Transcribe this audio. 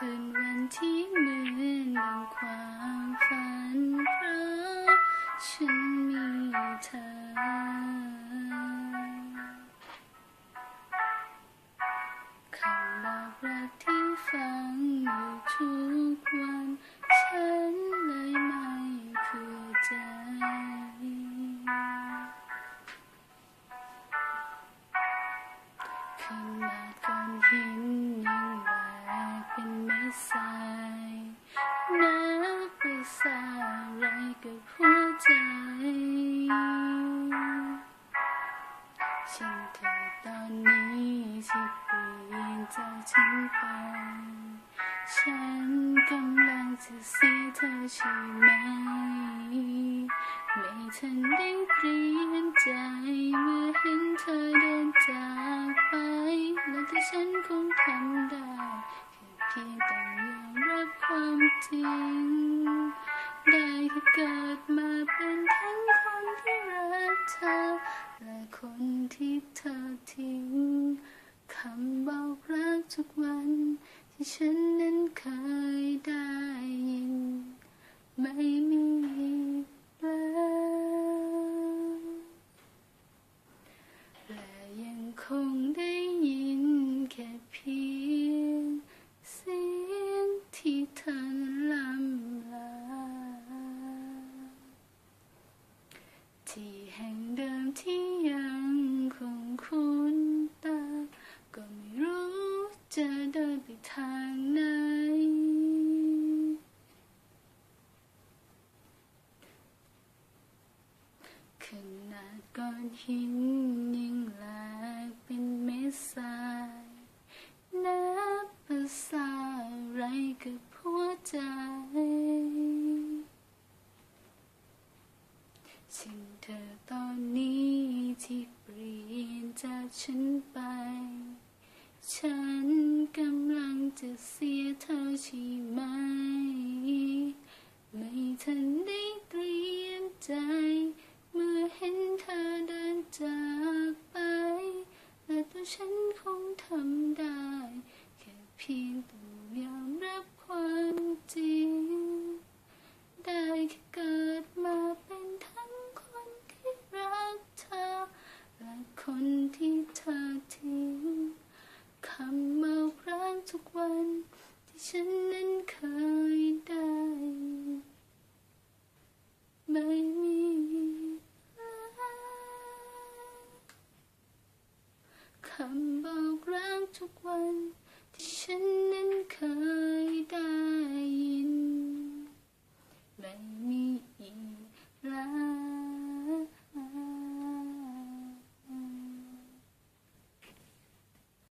คืนวันที่เหมือนดังความฝันเพราะฉันมีเธอคำบอกรักที่ฟังอยู่ทุกวัน ฉันเลยไม่เข้าใจขนมาดก้อนหิน เป็นเม็ดทรายนับภาษาอะไรกับหัวใจ ฉันเธอตอนนี้ที่เปลี่ยนจาฉันไป ฉันกำลังจะเสียเธอใช่ไหม ไม่ทันได้เป จริง ได้แค่เกิดมาเป็นทั้งคนที่รักเธอ และคนที่เธอทิ้ง คำบอกรักทุกวันที่ฉันนั้นเคยได้ยิน ไม่มีอีกแล้วและยังคงได้ยินแค่เพียงเสียงที่เธอลำลา ที่แห่งเดิมที่ยังคงคุ้นตา ก็ไม่รู้จะเดินไปทางไหนาดก้อนหินยังแหลกเป็นเม็ดทรายนับภาษาไรกับหัวใจฉันเธอตอนนี้ที่เปลี่ยนจากฉันไป ฉันกำลังจะเสียเธอใช่ไหม ไม่ทันได้เตรียมใจ เมื่อเห็นเธอเดินจากไป และตัวฉันคงทำได้ แค่เพียงต้องยอมรับความจริง ได้แค่เกิดมาเป็นทั้งคนที่รักเธอ และคนที่เธอทิ้ง คำบอกรักทุกวัน ที่ฉันนั้นเคยได้ ไม่มีแล้ว คำ